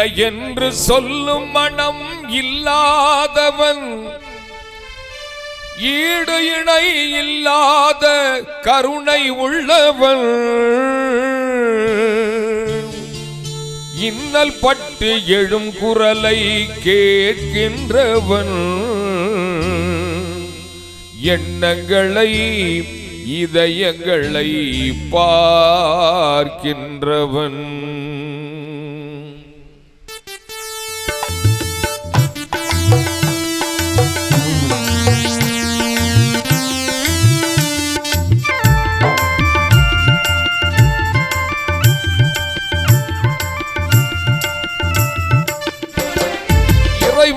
என்று சொல்லும் மனம் இல்லாதவன் ஈடு இணை இல்லாத கருணை உள்ளவன். இன்னல் பட்டு எழும் குரலை கேட்கின்றவன். எண்ணங்களை இதயங்களை பார்க்கின்றவன்.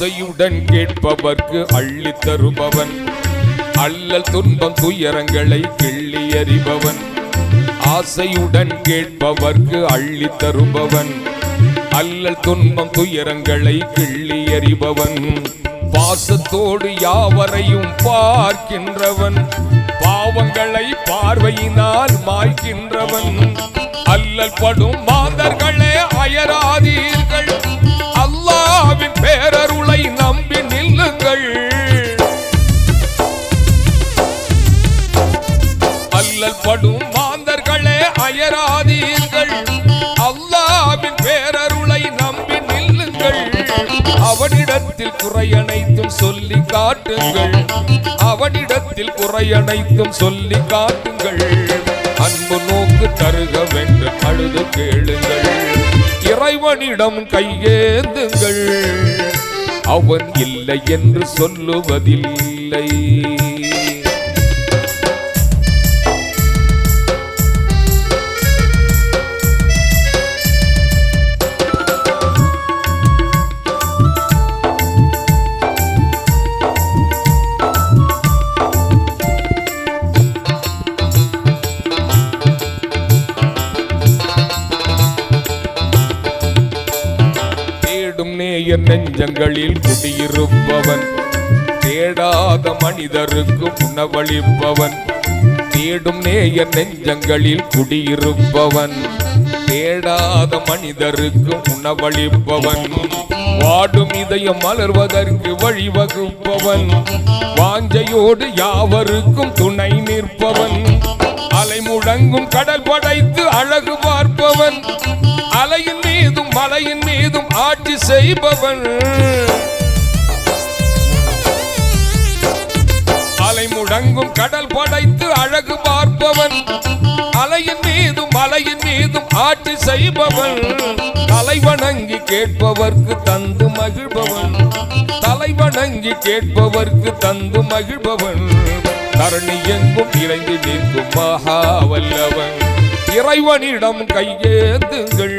ஆசையுடன் கேட்பவர்க்கு அள்ளி தருபவன். அல்லல் துன்பம் துயரங்களை கிள்ளி அறிபவன் ஆசையுடன் கேட்பவர்க்கு அள்ளி தருபவன். அல்லல் துன்பம் துயரங்களை கிள்ளி அறிபவன் பாசத்தோடு யாவரையும் பார்க்கின்றவன். பாவங்களை பார்வையினால் மாய்க்கின்றவன். அல்லல் படும் படும் மாந்தர்களே அயராதீர்கள். அல்லாவின் பேரருளை நம்பி நில்லுங்கள். அவனிடத்தில் குறையனைத்தும் சொல்லி காட்டுங்கள். அவனிடத்தில் குறையனைத்தும் சொல்லி காட்டுங்கள். அன்பு நோக்கு தருகவென்று அழுது கேளுங்கள். இறைவனிடம் கையேந்துங்கள். அவன் இல்லை என்று சொல்லுவதில்லை. தேடும் நேயர் நெஞ்சங்களில் குடியிருப்பவன். தேடாத மனிதருக்கு உணவளிப்பவன் தேடும் நேயர் நெஞ்சங்களில் குடியிருப்பவன். தேடாத மனிதருக்கு உணவளிப்பவன் வாடும் இதயம் மலர்வதற்கு வழிவகுப்பவன் வாஞ்சையோடு யாவருக்கும் துணை நிற்பவன். அலை முழங்கும் கடல் படைத்து அழகு பார்ப்பவன். அலையின் மலையின் மீதும் ஆட்சி செய்பவன். அலை முடங்கும் கடல் படைத்து அழகு பார்ப்பவன். அலையின் மீதும் மலையின் மீதும் ஆட்சி செய்பவன். தலைவணங்கி கேட்பவர்க்கு தந்து மகிழ்பவன். தலைவணங்கி கேட்பவர்க்கு தந்து மகிழ்பவன். தரணி எங்கும் இறைந்து நிற்கும் மகா வல்லவன் இறைவனிடம் கையேந்துங்கள்.